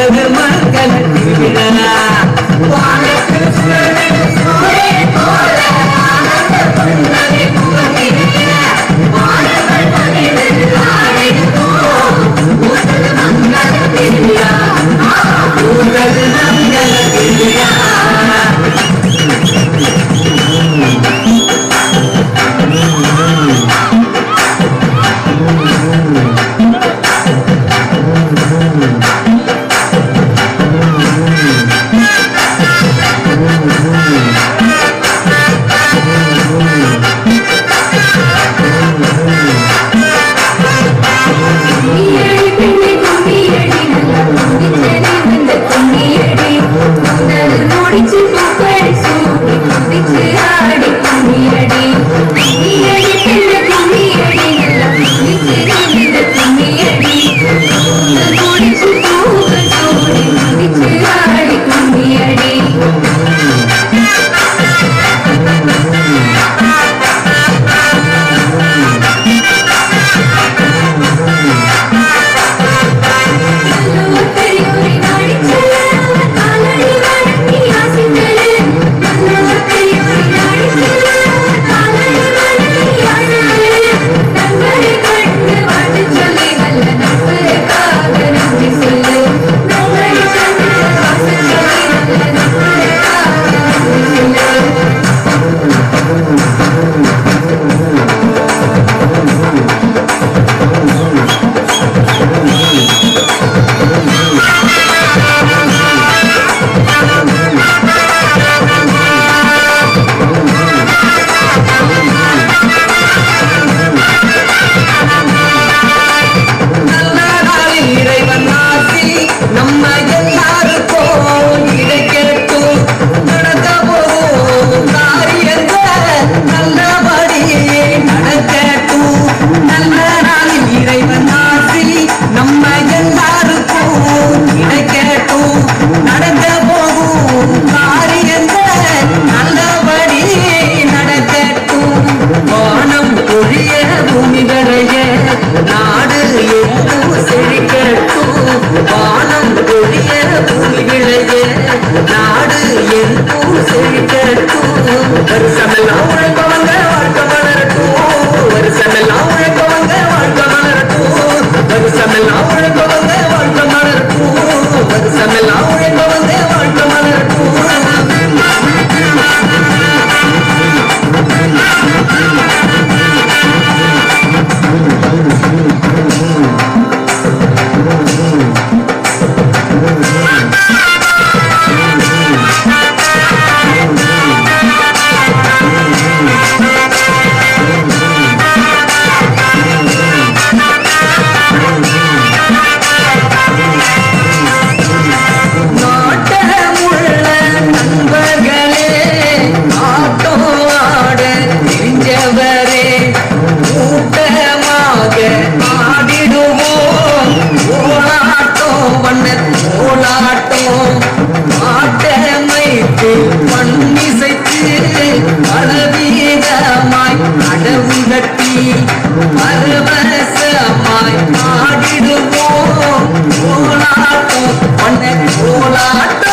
பூத்தது மங்கள உள்ளத்தில் பரவசமாய் பாடிடுவோம் கோலாட்டம் உன்னை கோலாட்டம்.